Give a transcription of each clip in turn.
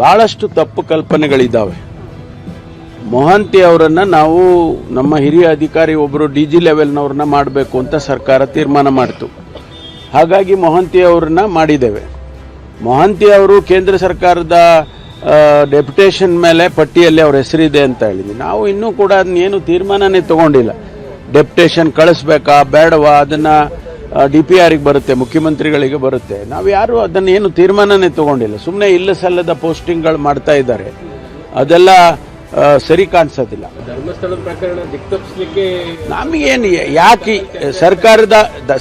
ಬಹಳಷ್ಟು ತಪ್ಪು ಕಲ್ಪನೆಗಳಿದ್ದಾವೆ. ಮೊಹಂತಿ ಅವರನ್ನು ನಾವು ನಮ್ಮ ಹಿರಿಯ ಅಧಿಕಾರಿ ಒಬ್ಬರು ಡಿ ಜಿ ಲೆವೆಲ್ನವ್ರನ್ನ ಮಾಡಬೇಕು ಅಂತ ಸರ್ಕಾರ ತೀರ್ಮಾನ ಮಾಡಿತು. ಹಾಗಾಗಿ ಮೊಹಂತಿ ಅವ್ರನ್ನ ಮಾಡಿದ್ದೇವೆ. ಮೊಹಂತಿ ಅವರು ಕೇಂದ್ರ ಸರ್ಕಾರದ ಡೆಪ್ಯುಟೇಷನ್ ಮೇಲೆ ಪಟ್ಟಿಯಲ್ಲಿ ಅವ್ರ ಹೆಸರಿದೆ ಅಂತ ಹೇಳಿದ್ವಿ ನಾವು ಇನ್ನೂ ಕೂಡ ಅದನ್ನೇನು ತೀರ್ಮಾನನೇ ತಗೊಂಡಿಲ್ಲ. ಡೆಪ್ಯುಟೇಷನ್ ಕಳಿಸ್ಬೇಕಾ, ಬೇಡವಾ, ಅದನ್ನು ಡಿ ಪಿ ಆರಿಗೆ ಬರುತ್ತೆ ಮುಖ್ಯಮಂತ್ರಿಗಳಿಗೆ ಬರುತ್ತೆ. ನಾವು ಯಾರು ಅದನ್ನು ಏನು ತೀರ್ಮಾನನೇ ತಗೊಂಡಿಲ್ಲ. ಸುಮ್ಮನೆ ಇಲ್ಲ ಸಲ್ಲದ ಪೋಸ್ಟಿಂಗ್ಗಳು ಮಾಡ್ತಾ ಇದ್ದಾರೆ. ಅದೆಲ್ಲ ಸರಿ ಕಾಣಿಸೋದಿಲ್ಲ. ಧರ್ಮಸ್ಥಳದ ಪ್ರಕರಣ ದಿಕ್ತಪ್ಪಿಸ್ಲಿಕ್ಕೆ ನಮಗೇನು ಯಾಕೆ ಸರ್ಕಾರದ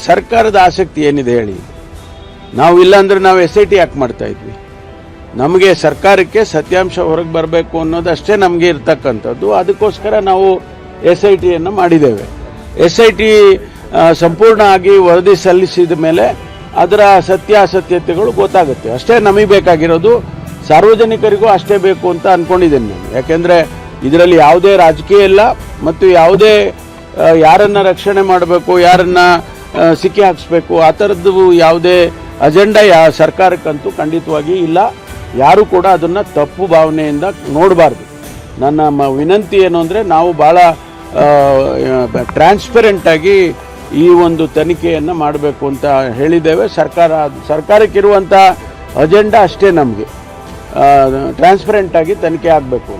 ಸರ್ಕಾರದ ಆಸಕ್ತಿ ಏನಿದೆ ಹೇಳಿ. ನಾವು ಇಲ್ಲ ಅಂದ್ರೆ ನಾವು ಎಸ್ ಐ ಟಿ ಯಾಕೆ ಮಾಡ್ತಾ ಇದ್ವಿ. ನಮಗೆ ಸರ್ಕಾರಕ್ಕೆ ಸತ್ಯಾಂಶ ಹೊರಗೆ ಬರಬೇಕು ಅನ್ನೋದಷ್ಟೇ ನಮಗೆ ಇರ್ತಕ್ಕಂಥದ್ದು. ಅದಕ್ಕೋಸ್ಕರ ನಾವು ಎಸ್ ಐ ಟಿಯನ್ನು ಮಾಡಿದ್ದೇವೆ. ಎಸ್ ಐ ಟಿ ಸಂಪೂರ್ಣ ಆಗಿ ವರದಿ ಸಲ್ಲಿಸಿದ ಮೇಲೆ ಅದರ ಸತ್ಯಾಸತ್ಯತೆಗಳು ಗೊತ್ತಾಗುತ್ತೆ. ಅಷ್ಟೇ ನಮಗೆ ಬೇಕಾಗಿರೋದು ಸಾರ್ವಜನಿಕರಿಗೂ ಅಷ್ಟೇ ಬೇಕು ಅಂತ ಅನ್ಕೊಂಡಿದ್ದೇನೆ ನಾನು. ಯಾಕೆಂದ್ರೆ ಇದರಲ್ಲಿ ಯಾವುದೇ ರಾಜಕೀಯ ಇಲ್ಲ ಮತ್ತು ಯಾವುದೇ ಯಾರನ್ನು ರಕ್ಷಣೆ ಮಾಡಬೇಕು, ಯಾರನ್ನ ಸಿಕ್ಕಿ ಹಾಕಿಸ್ಬೇಕು, ಆ ಥರದ್ದು ಯಾವುದೇ ಅಜೆಂಡಾ ಯಾ, ಸರ್ಕಾರಕ್ಕಂತೂ ಖಂಡಿತವಾಗಿ ಇಲ್ಲ. ಯಾರೂ ಕೂಡ ಅದನ್ನು ತಪ್ಪು ಭಾವನೆಯಿಂದ ನೋಡಬಾರ್ದು. ನನ್ನ ಮ- ವಿನಂತಿ ಏನು ಅಂದರೆ ನಾವು ಭಾಳ ಟ್ರಾನ್ಸ್ಪರೆಂಟ್ ಆಗಿ ಈ ಒಂದು ತನಿಖೆಯನ್ನು ಮಾಡಬೇಕು ಅಂತ ಹೇಳಿದ್ದೇವೆ. ಸರ್ಕಾರ ಸರ್ಕಾರಕ್ಕಿರುವಂಥ ಅಜೆಂಡಾ ಅಷ್ಟೇ ನಮಗೆ. ಟ್ರಾನ್ಸ್ಪರೆಂಟಾಗಿ ತನಿಖೆ ಆಗಬೇಕು